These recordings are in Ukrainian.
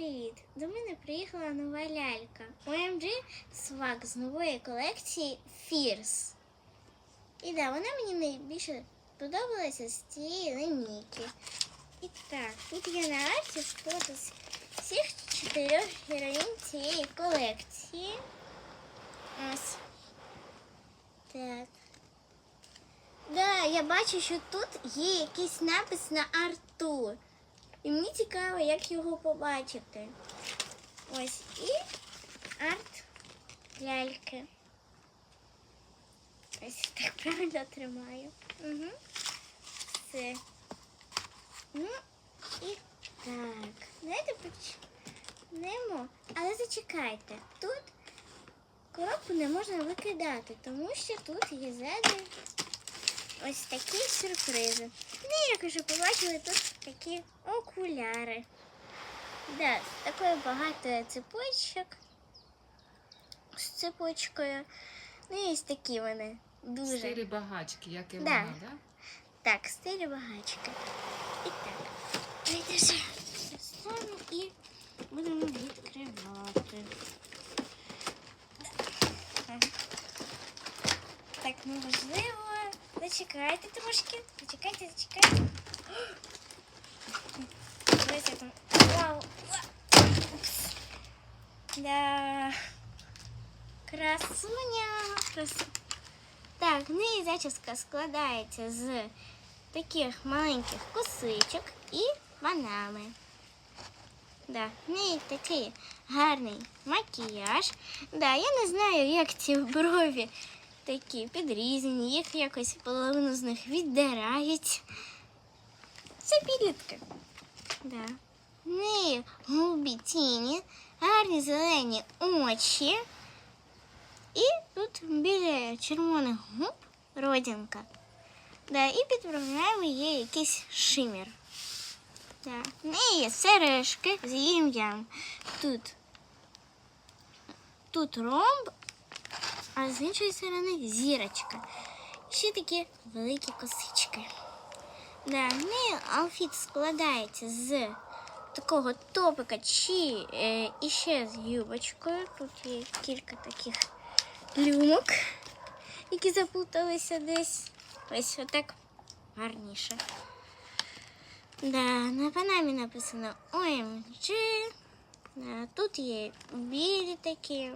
привіт! До мене приїхала нова лялька. OMG Swag з нової колекції Fierce. І да, вона мені найбільше подобалася з цієї линійки. І так, тут є на арті фото з всіх чотирьох героїнь цієї колекції. Ось. Так. Да, я бачу, що тут є якийсь напис на Артур. І мені цікаво, як його побачити. Ось і арт ляльки. Ось так правильно тримаю. Угу. Все. Ну і так. Давайте почнемо. Але зачекайте. Тут коробку не можна викидати, тому що тут є ззаду ось такі сюрпризи. Ну, як вже побачили, тут такі окуляри. Да, такою багато цепочок. З цепочкою. Ну і ось такі вони. Дуже. стилі багачки, як і Да. вона, да? Так, стилі багачка. І так. Давайте вже стану і будемо відкривати. Так, ну можливо. Зачекайте трошки. Зачекайте, зачекайте. Ось я там. Вау. Да. Красуня. Крас... Так, ну і зачіска складається з таких маленьких косичок і банами. Да, в неї такий гарний макіяж. Да, я не знаю, як ці брові такі підрізані, їх якось половину з них віддирають. Це підлітки. Да. Неї голубі тіні, гарні зелені очі. І тут біля червоних губ родинка. Да, і підправляємо їй якийсь шимір. Да. В неї є сережки з її ім'ям. Тут, тут ромб, а з іншої сторони зірочка. Ще такі великі косички. Да, в алфіт складається з такого топика чи е, іще з юбочкою. Тут є кілька таких люмок, які заплуталися десь. Ось отак гарніше. Да, на панамі написано OMG. Тут є білі такі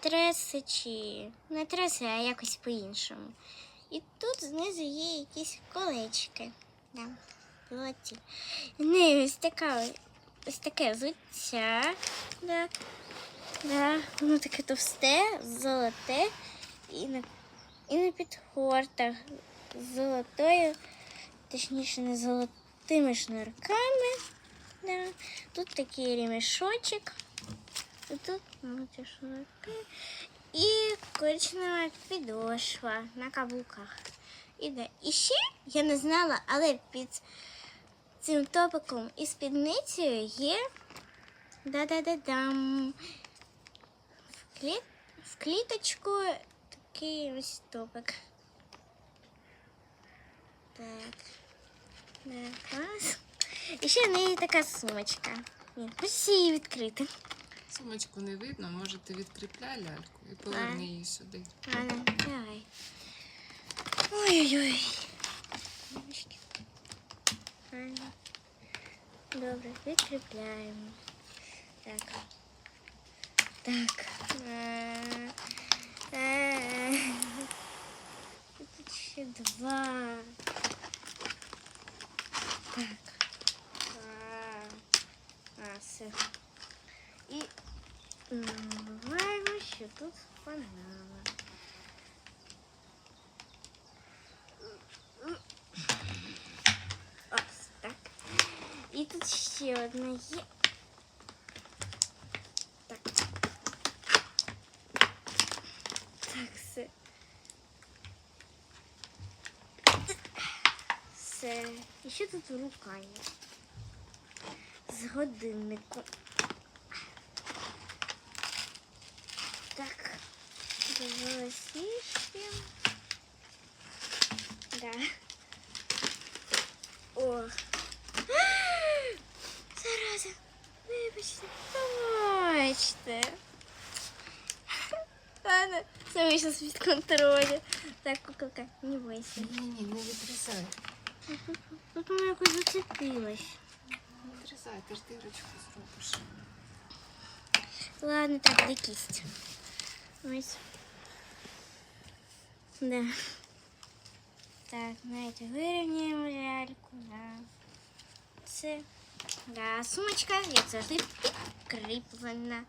треси чи не треси, а якось по-іншому. І тут знизу є якісь колечки. Да, золоті. В неї ось така ось таке взуття. Да. Да, воно таке товсте, золоте і на, і на підхортах з золотою, точніше, не золотими шнурками. Да. Тут такий ремішочок. Тут ну, шнурки. І коричнева підошва на каблуках. І, да. і ще я не знала, але під цим топиком і спідницею є да-да-да-дам. В, клі... в кліточку такий ось топик. Так. Да, клас. І ще в неї така сумочка. Ось її відкрити. Сумочку не видно, може ти відкріпляй ляльку і поверни її сюди. Ладно, давай. Ой-ой-ой. Добре, відкріпляємо. Так. Так. Е, е. Тут ще два. Так. А, а, все. І тут панама. Ось так. І тут ще одна є. Так. Так, все. Все. І ще тут рука є. З годинником. волосишки. Да. О. Зараза. Вибачте. Мачта! Ладно, все вийшло з-під. Так, куколка, не бойся. Не не не відрізай. Тут вона якось зацепилась. Не відрізай, ти ж дирочку зробиш. Ладно, так, де кість. Ось. Да. Так, знаєте, вирівняємо ляльку. Да. Це. Да, сумочка, як завжди, підкріплена.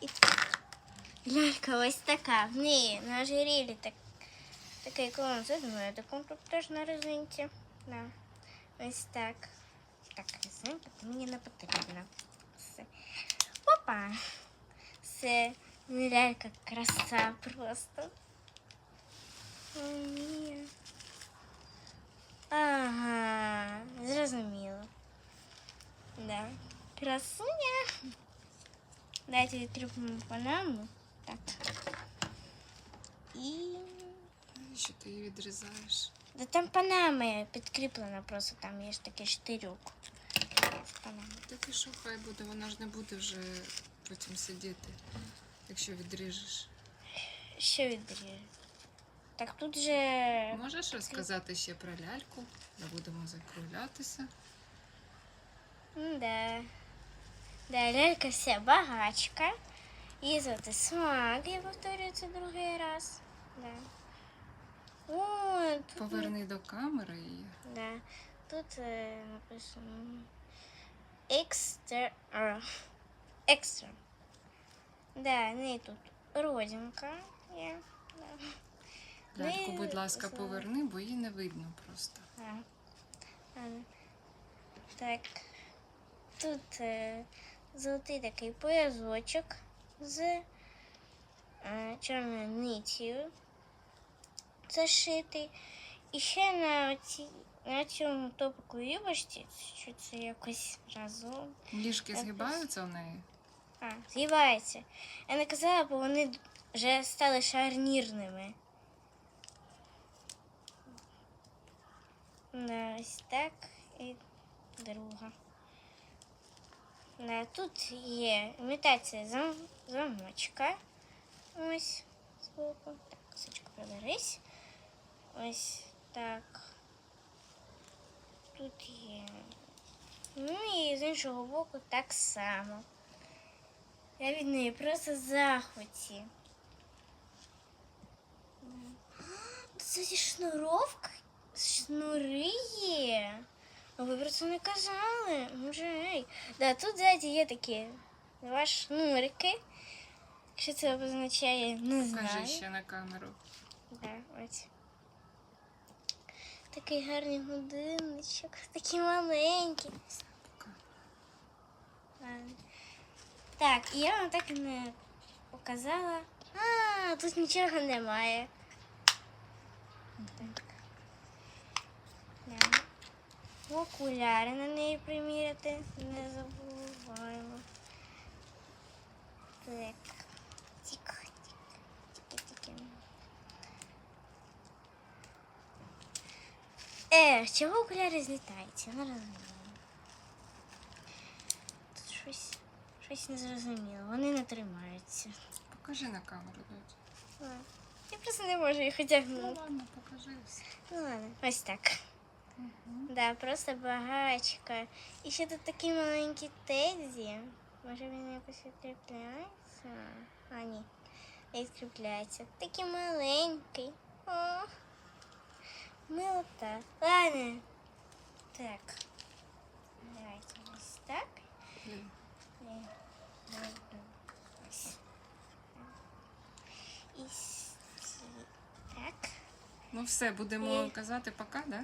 І так. Лялька ось така. В неї на ожерелі так, такий колон з ведмедиком тут теж на резинці. Да. Ось так. Так, резинка мені не потрібна. Все. Опа! Це лялька краса просто. Ага, зрозуміло. Да. Красуня. Дайте відкріпимо панаму. Так. І. Навіщо ти її відрізаєш? Да там панама підкріплена, просто там є ж такий штирюк. Так і що хай буде, вона ж не буде вже потім сидіти, якщо відріжеш. Що відріжу? Так тут же. Можеш розказати ще про ляльку? Ми будемо закруглятися. Да. Да, лялька вся багачка. Її звати Смак, я повторюю це другий раз. Да. О, тут, Поверни до камери її. да. тут е, написано екстра. а, Екстра. Да, в неї тут родинка є. Да. Ляльку, будь ласка, поверни, бо її не видно просто. Так. Тут е, золотий такий поясочок з е, чорною ниттю зашитий. І ще на, оці, на цьому топику юбочці, що це якось разом. Якось. згибаються в неї. А, згибається. Я не казала, бо вони вже стали шарнірними. Да, ось так і друга. Тут є імітація замочка. Ось збоку. Так, косичка приберись. Ось так. Тут є. Ну і з іншого боку так само. Я від неї просто захваті. Це зі шнуровка? Шнури є. А ви про це не казали. Може, ей. Да, тут ззаді є такі два шнурики. Що це означає, не знаю. Ще на камеру. Да, ось. Такий гарний годинничок, такий маленький. Так, я вам так і не показала. А, тут нічого немає. Так. Да. Окуляри на неї приміряти. Не забуваємо. Так. Тік, тік, тільки. Е, чого окуляри злітаються? Не розумію. Тут щось, щось незрозуміло. Вони не тримаються. Покажи на камеру, дочь. Я просто не можу їх Ну ладно, покажи все. Ну ладно, ось так. Да, просто багачка. І ще тут такий маленький Тедзі. Може він якось відкріпляється? А, ні. Не відкріпляється. Такий маленький. О, милота. Ладно. Так. Давайте ось так. І так. Ну все, будемо Ні. казати пока, да? Да.